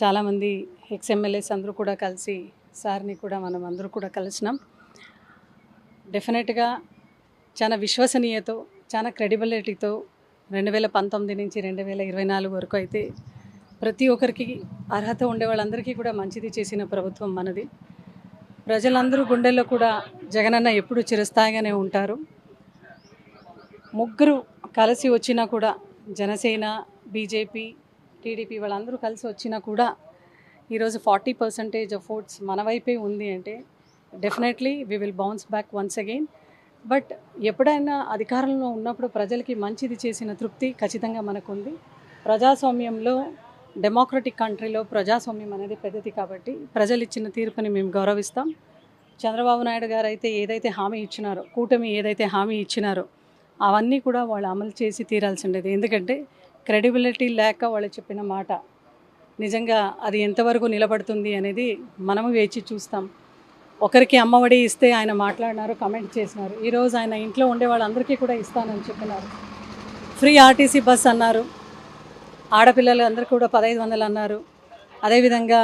చాలామంది ఎక్స్ఎమ్మెల్యేస్ అందరూ కూడా కలిసి సార్ని కూడా మనం అందరూ కూడా కలిసినాం. డెఫినెట్గా చాలా విశ్వసనీయతో చాలా క్రెడిబిలిటీతో రెండు వేల పంతొమ్మిది నుంచి రెండు వేల ఇరవై నాలుగు వరకు అయితే ప్రతి ఒక్కరికి అర్హత ఉండే వాళ్ళందరికీ కూడా మంచిది చేసిన ప్రభుత్వం మనది. ప్రజలందరూ గుండెల్లో కూడా జగనన్న ఎప్పుడు చిరస్థాయిగానే ఉంటారు. ముగ్గురు కలిసి వచ్చినా కూడా జనసేన బీజేపీ టీడీపీ వాళ్ళందరూ కలిసి వచ్చినా కూడా ఈరోజు ఫార్టీ పర్సెంటేజ్ ఆఫ్ ఓట్స్ మన వైపే ఉంది అంటే definitely we will bounce back once again. But ఎప్పుడైనా అధికారంలో ఉన్నప్పుడు ప్రజలకి మంచిది చేసిన తృప్తి ఖచ్చితంగా మనకుంది. ప్రజాస్వామ్యంలో డెమోక్రటిక్ కంట్రీలో ప్రజాస్వామ్యం అనేది పెద్దది కాబట్టి ప్రజలు ఇచ్చిన తీర్పుని మేము గౌరవిస్తాం. చంద్రబాబు నాయుడు గారు అయితే ఏదైతే హామీ ఇచ్చినారో కూటమి ఏదైతే హామీ ఇచ్చినారో అవన్నీ కూడా వాళ్ళు అమలు చేసి తీరాల్సిండేది ఎందుకంటే క్రెడిబిలిటీ లేక వాళ్ళు చెప్పిన మాట. నిజంగా అది ఎంతవరకు నిలబడుతుంది అనేది మనము వేచి చూస్తాం. ఒకరికి అమ్మఒడి ఇస్తే ఆయన మాట్లాడినారు కమెంట్ చేసినారు. ఈరోజు ఆయన ఇంట్లో ఉండే వాళ్ళందరికీ కూడా ఇస్తానని చెప్పినారు. ఫ్రీ ఆర్టీసీ బస్ అన్నారు. ఆడపిల్లలు అందరికీ కూడా పదహైదు వందలు అన్నారు. అదేవిధంగా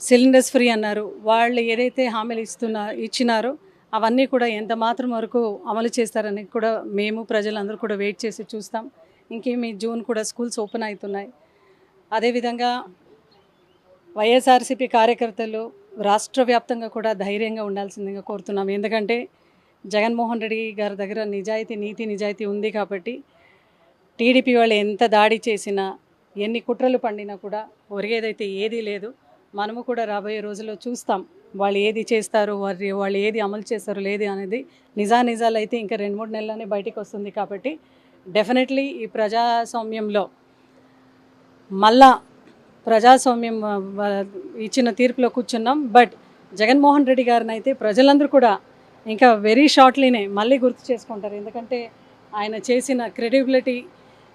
సిలిండర్స్ ఫ్రీ అన్నారు. వాళ్ళు ఏదైతే హామీలు ఇస్తున్నా ఇచ్చినారో అవన్నీ కూడా ఎంత మాత్రం వరకు అమలు చేస్తారని కూడా మేము ప్రజలందరూ కూడా వెయిట్ చేసి చూస్తాం. ఇంకేమి జూన్ కూడా స్కూల్స్ ఓపెన్ అవుతున్నాయి. అదేవిధంగా వైఎస్ఆర్సీపీ కార్యకర్తలు రాష్ట్ర వ్యాప్తంగా కూడా ధైర్యంగా ఉండాల్సిందిగా కోరుతున్నాం ఎందుకంటే జగన్మోహన్ రెడ్డి గారి దగ్గర నిజాయితీ నీతి నిజాయితీ ఉంది కాబట్టి టీడీపీ వాళ్ళు ఎంత దాడి చేసినా ఎన్ని కుట్రలు పండినా కూడా ఒరిగేదైతే ఏదీ లేదు. మనము కూడా రాబోయే రోజుల్లో చూస్తాం వాళ్ళు ఏది చేస్తారు వారి వాళ్ళు ఏది అమలు చేస్తారు లేదు అనేది నిజా నిజాలు అయితే ఇంకా రెండు మూడు నెలల్లోనే బయటకు వస్తుంది కాబట్టి డెఫినెట్లీ ఈ ప్రజాస్వామ్యంలో మళ్ళా ప్రజాస్వామ్యం ఇచ్చిన తీర్పులో కూర్చున్నాం. బట్ జగన్మోహన్ రెడ్డి గారిని అయితే ప్రజలందరూ కూడా ఇంకా వెరీ షార్ట్లీనే మళ్ళీ గుర్తు చేసుకుంటారు. ఎందుకంటే ఆయన చేసిన క్రెడిబిలిటీ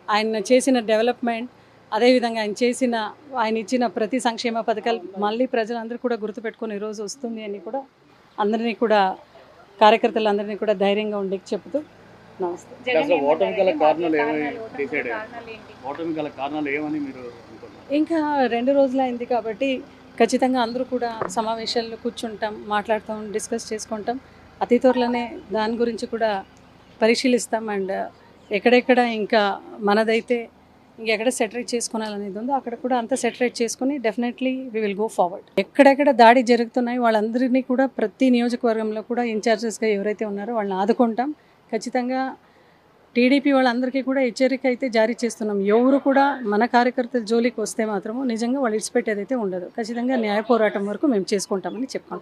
ఆయన చేసిన డెవలప్మెంట్ అదేవిధంగా ఆయన చేసిన ఆయన ఇచ్చిన ప్రతి సంక్షేమ పథకాలు మళ్ళీ ప్రజలందరూ కూడా గుర్తుపెట్టుకుని ఈరోజు వస్తుంది అని కూడా అందరినీ కూడా కార్యకర్తలందరినీ కూడా ధైర్యంగా ఉండే చెప్తూ ఇంకా రెండు రోజులు అయింది కాబట్టి ఖచ్చితంగా అందరూ కూడా సమావేశాల్లో కూర్చుంటాం మాట్లాడతాం డిస్కస్ చేసుకుంటాం. అతి త్వరలోనే దాని గురించి కూడా పరిశీలిస్తాం అండ్ ఎక్కడెక్కడ ఇంకా మనదైతే ఇంకెక్కడ సెటరేట్ చేసుకోవాలనేది ఉందో అక్కడ కూడా అంతా సెటరేట్ చేసుకుని definitely we will go forward ఎక్కడెక్కడ దాడి జరుగుతున్నాయి వాళ్ళందరినీ కూడా ప్రతి నియోజకవర్గంలో కూడా ఇన్ఛార్జెస్గా ఎవరైతే ఉన్నారో వాళ్ళని ఆదుకుంటాం. ఖచ్చితంగా టీడీపీ వాళ్ళందరికీ కూడా హెచ్చరిక అయితే జారీ చేస్తున్నాం. ఎవరు కూడా మన కార్యకర్తల జోలికి వస్తే మాత్రము నిజంగా వాళ్ళు ఇడిచిపెట్టేదైతే ఉండదు. ఖచ్చితంగా న్యాయ పోరాటం వరకు మేము చేసుకుంటామని చెప్పాం